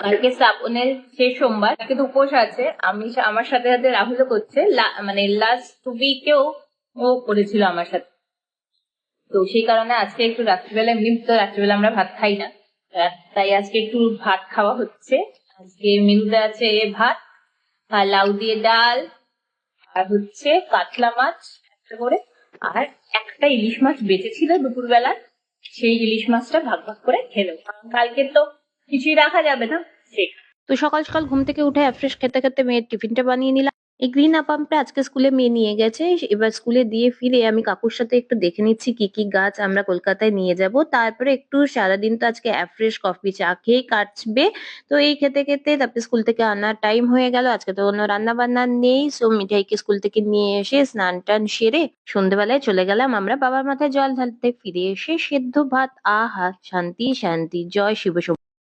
কালকে শ্রাবণের শেষ সোমবার কিন্তু উপোস আছে। আমি আমার সাথে সাথে রাহুলও করছে। মানে লাস্ট উইকেও ও করেছিল আমার সাথে। তো সেই কারণে আজকে একটু রাত্রিবেলা, এমনি তো রাত্রিবেলা আমরা ভাত খাই না। তাই আজকে একটু ভাত খাওয়া হচ্ছে। আজকে মেনুতে আছে ভাত, আর লাউ দিয়ে ডাল, আর হচ্ছে কাতলা মাছ একটা করে, আর একটা ইলিশ মাছ বেঁচেছিল দুপুরবেলা। সেই ইলিশ মাছটা ভাগ ভাগ করে খেলো। কালকে তো কিছুই রাখা যাবে না। সেই তো সকাল সকাল ঘুম থেকে উঠে ফ্রেশ খেতে খেতে মেয়ের টিফিনটা বানিয়ে নিলাম। এই গ্রিন আপাম্পটা আজকে স্কুলে মেয়ে নিয়ে গেছে। এবার স্কুলে দিয়ে ফিরে আমি কাকুর সাথে একটু দেখে নিচ্ছি কি কি গাছ আমরা কলকাতায় নিয়ে যাব। তারপরে একটু সারাদিন তো আজকে অ্যাফ্রেশ কফি চা খেয়েই কাটবে। তো এই খেতে খেতে তারপরে স্কুল থেকে আনার টাইম হয়ে গেল। আজকে তো কোনো রান্না বান্না নেই। সো মিঠাইকে স্কুল থেকে নিয়ে এসে স্নান টান সেরে সন্ধ্যেবেলায় চলে গেলাম আমরা বাবার মাথায় জল ঢালতে। ফিরে এসে সেদ্ধ ভাত, আহা, শান্তি শান্তি, জয় শিব।